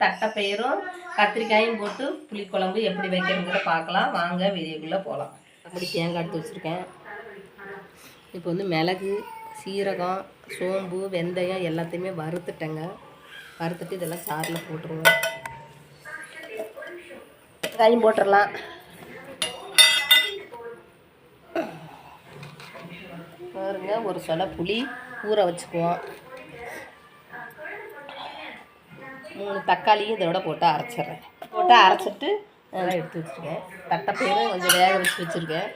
தட்டைப்பயிரும் கத்திரிக்காயும் போட்டு புளிக்குழம்பு எப்படி வைக்கிறதுங்கிறத பார்க்கலாம். வாங்க வீடியோக்குள்ளே போகலாம் அப்படி தேங்காய் எடுத்து வச்சுருக்கேன். இப்போ வந்து மிளகு சீரகம் சோம்பு வெந்தயம் எல்லாத்தையுமே வறுத்துட்டேங்க. வறுத்துட்டு இதெல்லாம் சாரில் போட்டுருவோம். வெங்காயம் போட்டுடலாம். பாருங்க ஒரு சொல புளி ஊற வச்சுக்குவோம். மூணு தக்காளியும் இதோட போட்டு அரைச்சிட்றேன். போட்டு அரைச்சிட்டு அதெல்லாம் எடுத்து வச்சுருக்கேன் தட்டைப்பயிரும் கொஞ்சம் வேக வச்சு வச்சுருக்கேன்.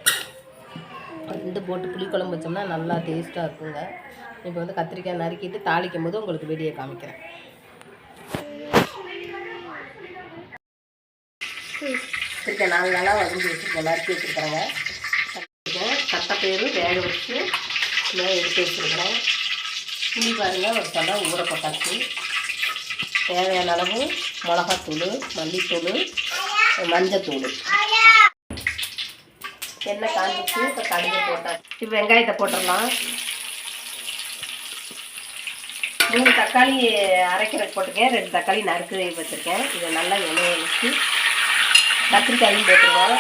ரெண்டு போட்டு புளிக்குழம்பு வச்சோம்னா நல்லா டேஸ்ட்டாக இருக்குங்க. இப்போ வந்து கத்திரிக்காய் நறுக்கிட்டு தாளிக்கும் போது உங்களுக்கு வெளியே காமிக்கிறேன். கத்திரிக்காய் நாலு நாளாக வதங்கி வச்சுருக்கேன். நறுக்கி வச்சுருக்காங்க தட்டைப்பயிறு வேக வச்சு நல்லா எடுத்து வச்சுருக்கிறேன். புளி பாருங்கள் ஒரு சடம் ஊற போட்டாச்சு. தேவையான அளவு மிளகாத்தூள் மல்லித்தூள் மஞ்சத்தூள். எண்ணெய் காஞ்சிச்சு இப்போ கடுகு போட்டாச்சு. இப்போ வெங்காயத்தை போட்டுடலாம். மூணு தக்காளி அரைக்கிறதுக்கு போட்டிருக்கேன். ரெண்டு தக்காளி நறுக்கு வச்சுருக்கேன். இதை நல்லா எண்ணெயை வச்சு கத்திரிக்காயும் போட்டுருவோம்.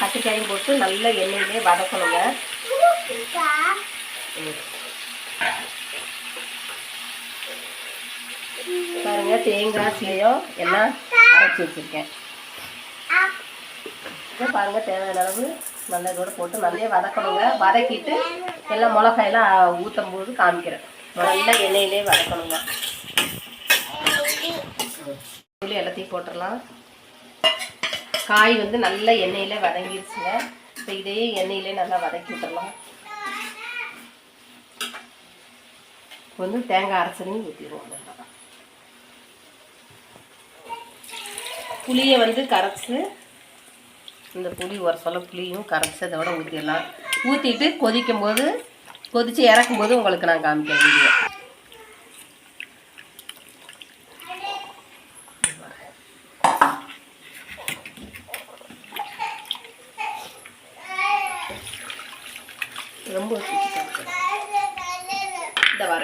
கத்திரிக்காயும் போட்டு நல்லா எண்ணெயிலே வதக்கணுங்க. பாருங்க தேங்காய் சீயம் எல்லாம் அரைச்சி வச்சுருக்கேன். இப்போ பாருங்கள் தேவையான அளவு நல்லா இதோட போட்டு நல்லா வதக்கணுங்க. வதக்கிட்டு எல்லாம் மிளகாயெல்லாம் ஊற்றும் போது காமிக்கிறேன். நல்லா எண்ணெயிலே வதக்கணுங்க. புளி எல்லாத்தையும் போட்டுடலாம். காய் வந்து நல்ல எண்ணெயில் வதங்கிடுச்சுங்க இப்போ இதையே எண்ணெயிலே நல்லா வதக்கி விட்டுறலாம் இப்போ வந்து தேங்காய் அரைச்சனையும் ஊற்றிடுவோம் நல்லா புளியை வந்து கரைச்சி இந்த புளி ஒரு சொல்ல புளியும் கரைச்சி அதோட ஊற்றிடலாம் ஊற்றிட்டு கொதிக்கும் போது கொதித்து இறக்கும் போது உங்களுக்கு நான் காமிக்கிறேன் வீடியோ. ரொம்ப இந்த வர.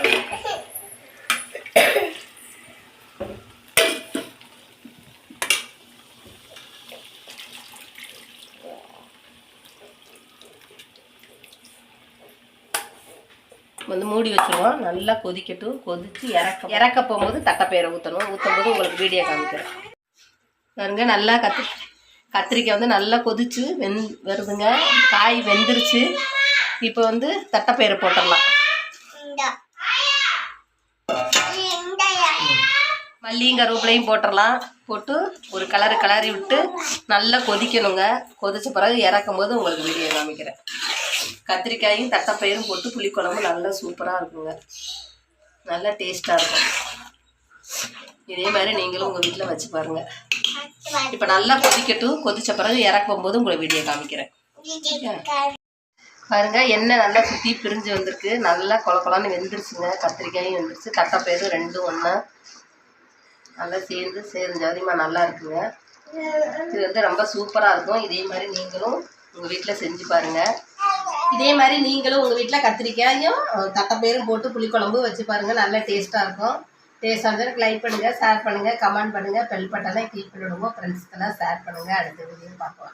வந்து மூடி வச்சுருவோம். நல்லா கொதிக்கட்டும். கொதித்து இறக்க இறக்க போகும்போது தட்டைப்பயிரை ஊற்றணும் ஊற்றும் போது உங்களுக்கு வீடியோ காமிக்கிறேன். பாருங்க நல்லா கத்திரி கத்திரிக்காய் வந்து நல்லா கொதிச்சு வெந் வருதுங்க. காய் வெந்துருச்சு. இப்போ வந்து தட்டைப்பயிரை போட்டுடலாம். மல்லியும் கருவேப்பிலையும் போட்டுடலாம். போட்டு ஒரு கலரு கலரி விட்டு நல்லா கொதிக்கணுங்க. கொதிச்ச பிறகு இறக்கும் போது உங்களுக்கு வீடியோ காமிக்கிறேன். கத்திரிக்காயும் தட்டைப்பயிரும் போட்டு புளிக்குழம்பு நல்லா சூப்பராக இருக்குங்க. நல்லா டேஸ்ட்டாக இருக்கும். இதே மாதிரி நீங்களும் உங்கள் வீட்டில் வச்சு பாருங்கள் இப்போ நல்லா கொதிக்கட்டும். கொதிச்ச பிறகு இறக்கும் போது உங்களை வீடியோ காமிக்கிறேன். பாருங்க எண்ணெய் நல்லா சுற்றி பிரிஞ்சு வந்திருக்கு. நல்லா கொல கொலன்னு வெந்துருச்சுங்க. கத்திரிக்காயும் வெந்துருச்சு. தட்டைப்பயிரும் ரெண்டும் ஒன்றா நல்லா சேர்ந்து சேர்ந்து ஜாதியமாக நல்லா இருக்குங்க. இது வந்து ரொம்ப சூப்பராக இருக்கும். இதே மாதிரி நீங்களும் உங்கள் வீட்டில் செஞ்சு பாருங்கள் இதே மாதிரி நீங்களும் உங்கள் வீட்டில் கத்திரிக்காயும் அஹ், போட்டு புளிக்குழம்பு வச்சு பாருங்கள் நல்லா டேஸ்ட்டாக இருக்கும். டேஸ்ட்டாக இருந்தால் லைக் பண்ணுங்கள் ஷேர் பண்ணுங்கள் கமெண்ட் பண்ணுங்கள் பெல் பட்டனை கிளிக் பண்ணிவிடுங்க ஃப்ரெண்ட்ஸ்க்கெல்லாம் ஷேர் பண்ணுங்கள் அடுத்த வீடியோ பார்க்கலாம்.